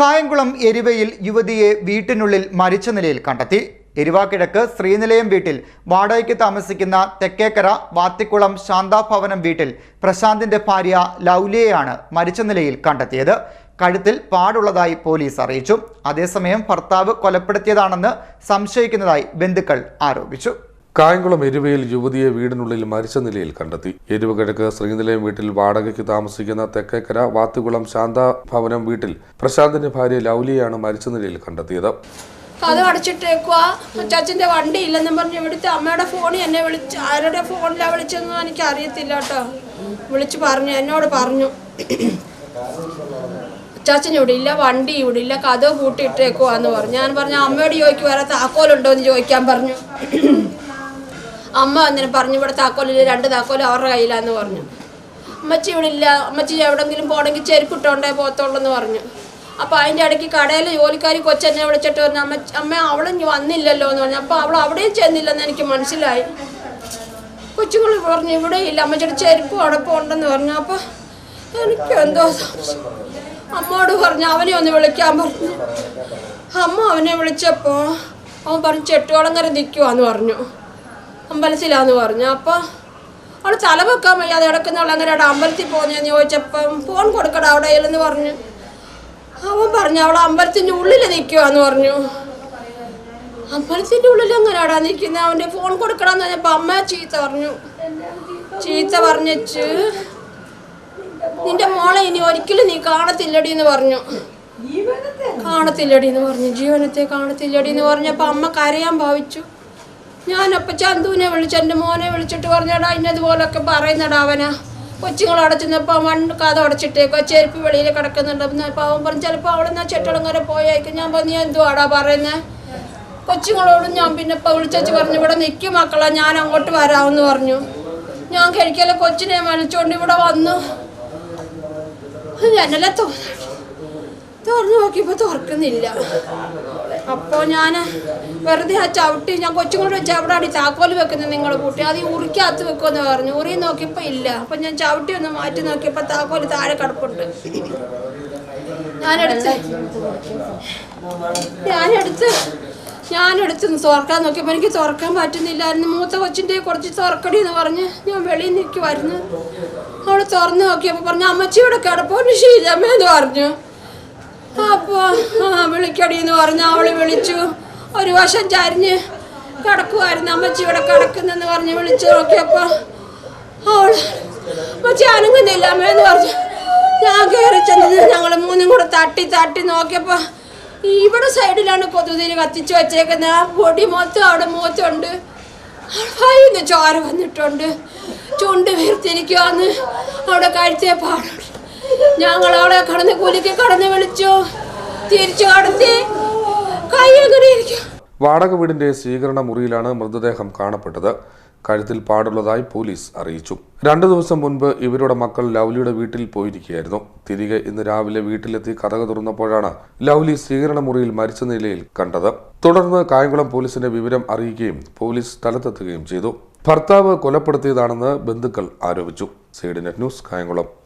കായംകുളം എരിവയിൽ യുവതിയെ വീട്ടിനുള്ളിൽ മരിച്ച നിലയിൽ കണ്ടെത്തി. എരിവാക്കിഴക്ക് ശ്രീനിലയം വീട്ടിൽ വാടകയ്ക്ക് താമസിക്കുന്ന തെക്കേക്കര വാത്തിക്കുളം ശാന്താഭവനം വീട്ടിൽ പ്രശാന്തിന്റെ ഭാര്യ ലൗലിയെയാണ് മരിച്ച നിലയിൽ കണ്ടെത്തിയത്. കഴുത്തിൽ പാടുള്ളതായി പോലീസ് അറിയിച്ചു. അതേസമയം ഭർത്താവ് കൊലപ്പെടുത്തിയതാണെന്ന് സംശയിക്കുന്നതായി ബന്ധുക്കൾ ആരോപിച്ചു. കായംകുളം എരുവയിൽ യുവതിയെ വീടിനുള്ളിൽ മരിച്ച നിലയിൽ കണ്ടെത്തി. എരുവ കിഴക്ക് ശ്രീനിലയം വീട്ടിൽ വാടകയ്ക്ക് താമസിക്കുന്ന തെക്കേക്കര വാത്തുകുളം ശാന്ത ഭവനം വീട്ടിൽ പ്രശാന്തിന്റെ ഭാര്യ ലൗലിയാണ് മരിച്ച നിലയിൽ കണ്ടെത്തിയത്. അത് അടച്ചിട്ടേക്കുവാ. ചാച്ചന്റെ വണ്ടി ഇല്ലെന്നും പറഞ്ഞ് ഇവിടുത്തെ അമ്മയുടെ ഫോണിൽ എന്നെ വിളിച്ച് ആരുടെ ഫോണിലാണ് വിളിച്ചതെന്ന് എനിക്ക് അറിയത്തില്ല കേട്ടോ. വിളിച്ച് പറഞ്ഞു എന്നോട് പറഞ്ഞു. ചാച്ചൻ ഇവിടെ ഇല്ല വണ്ടി ഇവിടെ ഇല്ല കഥ കൂട്ടിയിട്ടേക്കുവാന്ന് പറഞ്ഞു. ഞാൻ പറഞ്ഞു അമ്മയോട് ചോദിക്കും വേറെ താക്കോലുണ്ടോ എന്ന് ചോദിക്കാൻ പറഞ്ഞു. അമ്മ അന്നേരം പറഞ്ഞു ഇവിടെ താക്കോലില്ല രണ്ട് താക്കോൽ അവരുടെ കയ്യിലാന്ന് പറഞ്ഞു. അമ്മച്ചി ഇവിടെ ഇല്ല അമ്മച്ചി എവിടെങ്കിലും പോകണമെങ്കിൽ ചെരുപ്പിട്ടോണ്ടേ പോകത്തുള്ളൂ പറഞ്ഞു. അപ്പോൾ അതിന്റെ ഇടയ്ക്ക് കടയിലെ ജോലിക്കാരി കൊച്ചെന്നെ വിളിച്ചിട്ട് പറഞ്ഞു അമ്മ അമ്മ അവളും വന്നില്ലല്ലോ എന്ന് പറഞ്ഞു. അപ്പോൾ അവൾ അവിടെയും ചെന്നില്ലെന്ന് എനിക്ക് മനസ്സിലായി. കൊച്ചുങ്ങൾ പറഞ്ഞു ഇവിടെ ഇല്ല അമ്മച്ചിയുടെ ചെരുപ്പ് അടപ്പുണ്ടെന്ന് പറഞ്ഞു. അപ്പോൾ എനിക്ക് എന്തോ അമ്മോട് പറഞ്ഞു അവനെ ഒന്ന് വിളിക്കാൻ പറഞ്ഞു. അമ്മ അവനെ വിളിച്ചപ്പോൾ അവൻ പറഞ്ഞു ചെട്ടുകുളങ്ങര നിൽക്കുവാന്ന് പറഞ്ഞു. അമ്പലത്തിലാന്ന് പറഞ്ഞു. അപ്പോൾ അവൾ തല വെക്കാൻ വയ്യാതെ കിടക്കുന്നവൾ എങ്ങനെയാണ് അമ്പലത്തിൽ പോകുന്നതെന്ന് ചോദിച്ചപ്പം ഫോൺ കൊടുക്കട അവിടെ എന്ന് പറഞ്ഞു. അവൻ പറഞ്ഞു അവൾ അമ്പലത്തിന്റെ ഉള്ളിൽ നിൽക്കുവാന്ന് പറഞ്ഞു. അമ്പലത്തിന്റെ ഉള്ളിൽ എങ്ങനെയാടാ നിൽക്കുന്നത് അവന്റെ ഫോൺ കൊടുക്കണമെന്ന് പറഞ്ഞപ്പോൾ അമ്മ ചീത്ത പറഞ്ഞു. ചീത്ത പറഞ്ഞിച്ച് നിന്റെ മോളെ ഇനി ഒരിക്കലും നീ കാണത്തില്ലടി എന്ന് പറഞ്ഞു. കാണത്തില്ലടി എന്ന് പറഞ്ഞു. ജീവനത്തെ കാണത്തില്ലടി എന്ന് പറഞ്ഞപ്പോൾ അമ്മ കരയാൻ ഭാവിച്ചു. ഞാനപ്പോൾ ചന്തുവിനെ വിളിച്ച് എന്റെ മോനെ വിളിച്ചിട്ട് പറഞ്ഞടാ ഇന്നതുപോലൊക്കെ പറയുന്നടാ അവനാ. കൊച്ചുങ്ങൾ അടച്ചുന്നപ്പോൾ മണ്ണ് കഥ അടച്ചിട്ടേക്കോ ചെരുപ്പ് വെളിയിൽ കിടക്കുന്നുണ്ടെന്ന് അപ്പോൾ അവൻ പറഞ്ഞു ചിലപ്പോൾ അവിടെ നിന്ന് ചെട്ടളങ്ങരെ പോയേക്കും. ഞാൻ പറഞ്ഞു "നീ എന്തുവാടാ പറയുന്നത് കൊച്ചുങ്ങളോടും ഞാൻ പിന്നെ ഇപ്പോൾ വിളിച്ചു പറഞ്ഞു ഇവിടെ നിൽക്കും മക്കളെ ഞാൻ അങ്ങോട്ട് വരാമെന്ന് പറഞ്ഞു. ഞാൻ കഴിക്കല കൊച്ചിനെ വലിച്ചോണ്ട് ഇവിടെ വന്നു. ജനലെ തുറന്നു നോക്കിയപ്പോൾ തുറക്കുന്നില്ല. അപ്പോൾ ഞാൻ വെറുതെ ആ ചവിട്ടി ഞാൻ കൊച്ചുങ്ങളോട് വെച്ച് അവിടെ അടി താക്കോൽ വെക്കുന്നത് നിങ്ങൾ കൂട്ടി. അത് ഈ ഉറിക്കകത്ത് വെക്കുമെന്ന് പറഞ്ഞു. ഉറി നോക്കിയപ്പോൾ ഇല്ല. അപ്പം ഞാൻ ചവിട്ടി ഒന്ന് മാറ്റി നോക്കിയപ്പോൾ താക്കോൽ താഴെ കിടപ്പുണ്ട്. ഞാനെടുത്ത് ഞാനെടുത്ത് ഞാനെടുത്ത് തുറക്കാൻ നോക്കിയപ്പോൾ എനിക്ക് തുറക്കാൻ പറ്റുന്നില്ലായിരുന്നു. മൂത്ത കൊച്ചിന്റെ കുറച്ച് തുറക്കടി എന്ന് പറഞ്ഞ് ഞാൻ വെളിയിൽ നിൽക്കുമായിരുന്നു അവൾ തുറന്ന് നോക്കിയപ്പോൾ പറഞ്ഞു അമ്മച്ചിയുടെ ഇവിടെ ശീലമ്മ എന്ന് പറഞ്ഞു. അപ്പോൾ ആ വിളിക്കടി എന്ന് പറഞ്ഞ് അവൾ വിളിച്ചു. ഒരു വശം ചരിഞ്ഞ് കിടക്കുമായിരുന്നു അമ്മച്ചി ഇവിടെ കിടക്കുന്നെന്ന് പറഞ്ഞ് വിളിച്ചു നോക്കിയപ്പോൾ അവൾ അമ്മച്ചി അനങ്ങുന്നില്ല അമ്മയെന്ന് പറഞ്ഞു. ഞാൻ കയറി ചെന്നത് ഞങ്ങൾ മൂന്നും കൂടെ തട്ടി തട്ടി നോക്കിയപ്പോൾ ഇവിടെ സൈഡിലാണ് കൊതുതിരി കത്തിച്ച് വെച്ചേക്കുന്നത് ആ പൊടി മൊത്തം അവിടെ മൂത്തുണ്ട്. ഭയന്ന് ചോര വന്നിട്ടുണ്ട്. ചുണ്ട് വീർത്തിരിക്കുവാന്ന് അവിടെ കഴിച്ചേ പാടുണ്ട് ഞങ്ങൾ അവിടെ കടന്ന് കുലുക്കി കടന്ന് വിളിച്ചു. തിരിച്ചു കടത്തി കൈ എങ്ങനെ വാടക വീടിന്റെ സ്വീകരണ മുറിയിലാണ് മൃതദേഹം കാണപ്പെട്ടത്. കഴുത്തിൽ പാടുള്ളതായി പോലീസ് അറിയിച്ചു. രണ്ടു ദിവസം മുൻപ് ഇവരുടെ മക്കൾ ലൗലിയുടെ വീട്ടിൽ പോയിരിക്കുകയായിരുന്നു. തിരികെ ഇന്ന് രാവിലെ വീട്ടിലെത്തി കഥക തുറന്നപ്പോഴാണ് ലൗലി സ്വീകരണ മുറിയിൽ മരിച്ച നിലയിൽ കണ്ടത്. തുടർന്ന് കായംകുളം പോലീസിന്റെ വിവരം അറിയിക്കുകയും പോലീസ് സ്ഥലത്തെത്തുകയും ചെയ്തു. ഭർത്താവ് കൊലപ്പെടുത്തിയതാണെന്ന് ബന്ധുക്കൾ ആരോപിച്ചു. Side news Kayamkulam.